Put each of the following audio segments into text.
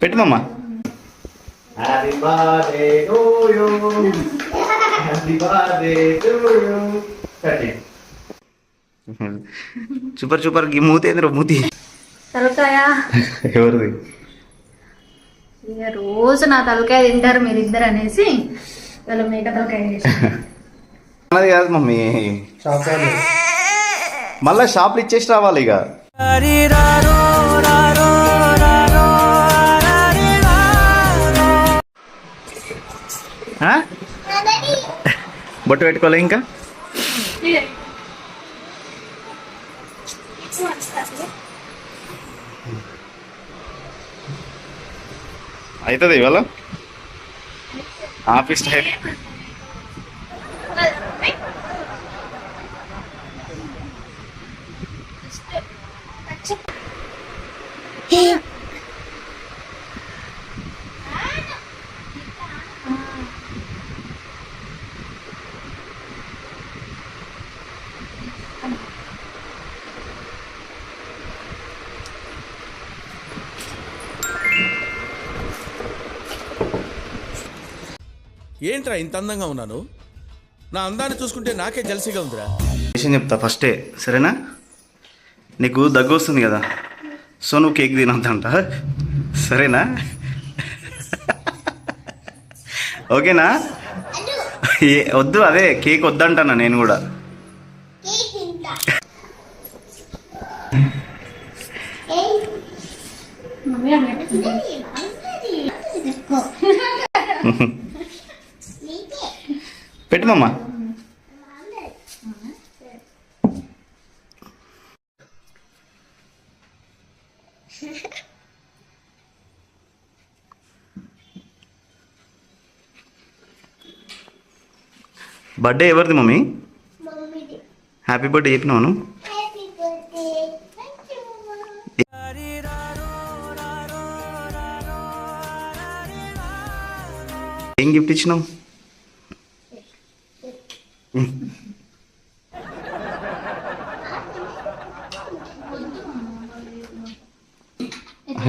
పెట్టు మమ్మ happy birthday to you happy birthday to you super super. ఈ మూతి ఏంద్ర మూతి? తలకాయ. ఎవరిది? ఇక రోజు నా తలకాయ తింటారు మీరిద్దరు అనేసి వాళ్ళ మేక తలకాయ కాదు మమ్మీ. మళ్ళా షాప్లు ఇచ్చేసి రావాలి ఇక. బొట్టు పెట్టుకోలే ఇంకా? అవుతుంది ఇవాళ? Office time. ఏంట్రా ఇంత అందంగా ఉన్నాను? నా అందాన్ని చూసుకుంటే నాకే జలసిగా ఉందిరా. విషయం చెప్తా ఫస్టే సరేనా? నీకు దగ్గు వస్తుంది కదా సో నువ్వు కేక్ తినొద్దంట. సరేనా? ఓకేనా? ఏ వద్దు అదే కేక్ వద్దంటానా నేను కూడా. పెట్టు మమ్మ బర్త్డే ఎవరిది మమ్మీ? హ్యాపీ బర్త్డే చెప్పినాను ఏం గిఫ్ట్ ఇచ్చినావు?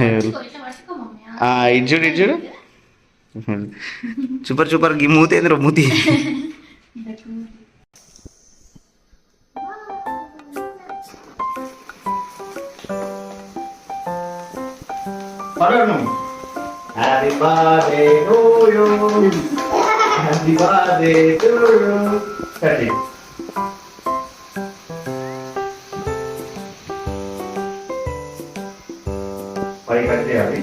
ఇటు చూడు ఇటు చూడు సూపర్ సూపర్ ఈ మూతి ఏంద్ర మూతి happy birthday to you happy birthday to you కట్టి పై కట్ చేయాలి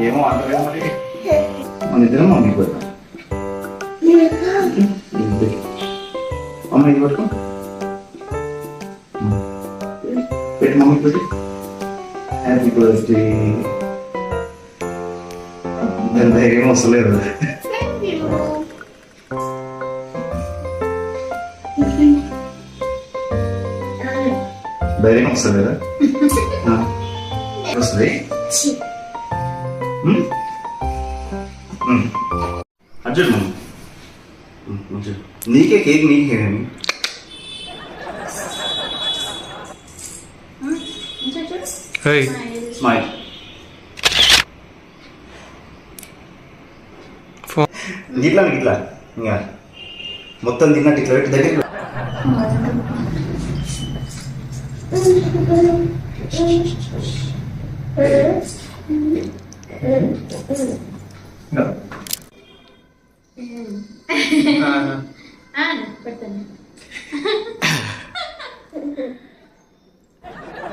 ఏమో అంటలేదు మరి మన ఇద్దరం మమ్మీ పెడతాం అమ్మ ఇది పట్టుకో పెట్టి మమ్మీ పెట్టి హ్యాపీ బర్త్డే దాని ధైర్యం వస్తలేదు ధైర్యం వస్తలేదా ఆ. వస్తుంది Hmm? అర్జున్ అర్జున్ నీకే కేక్ నీకే కానీ స్మైల్ ఇట్లా ఇట్లా ఇంకా మొత్తం తిన్నట్టు ఇట్లా పెట్టి దగ్గర No.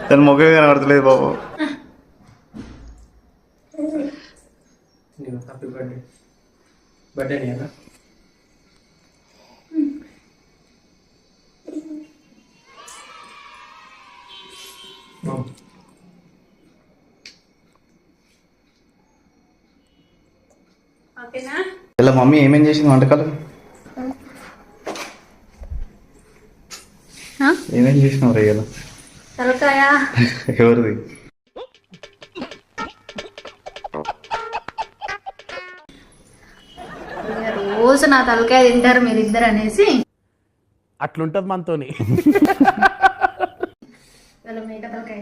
ನನ್ನ ಮಗುವಿಗೆ ಕಾಣಬರ್ತಿಲ್ಲ ಬಾಬು ಬರ್ಡೇ ಬರ್ಡೇ ಅಲ್ಲ ఓకేనా? ఇలా మమ్మీ ఏమేం చేసింది వంటకాలు? ఏమేం చేసినావు రే ఇలా? తలకాయ. ఎవరిది? రోజు నా తలకాయ తింటారు మీరిద్దరు అనేసి. అట్లుంటది మనతోని. మేక తలకాయ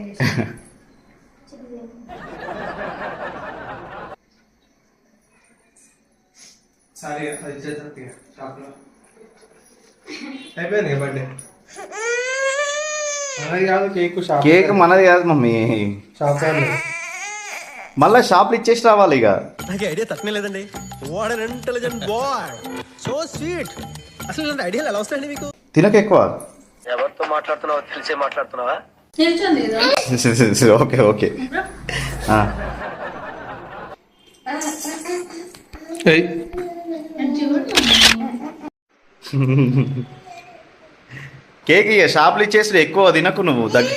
సరే అది చేద్దాం షాప్లో. అయిపోయింది బర్త్డే. మనది కాదు కేక్ షాప్ కేక్ మనది కాదు మమ్మీ. షాప్ మళ్ళా షాప్లు ఇచ్చేసి రావాలి ఇక. నాకు ఐడియా తక్కువ లేదండి. What an intelligent boy so sweet అసలు ఇలాంటి ఐడియాలు ఎలా వస్తాయండి మీకు? తినక ఎక్కువ. ఎవరితో మాట్లాడుతున్నావో తెలిసే మాట్లాడుతున్నావా? Okay okay. ఆ. కేక్ ఇక షాప్లు ఇచ్చేసి ఎక్కువ తినకు నువ్వు దగ్గర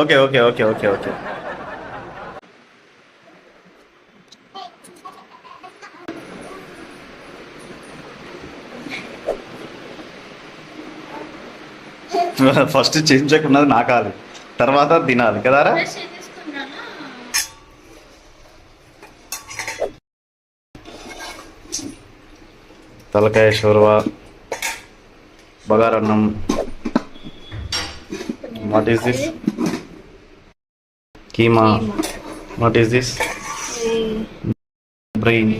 okay okay okay okay okay. First చేయించకున్నది నాకాలి తర్వాత తినాలి కదారా తలకాయ షోర్వా బగారన్నం. What is this keema. What is this brain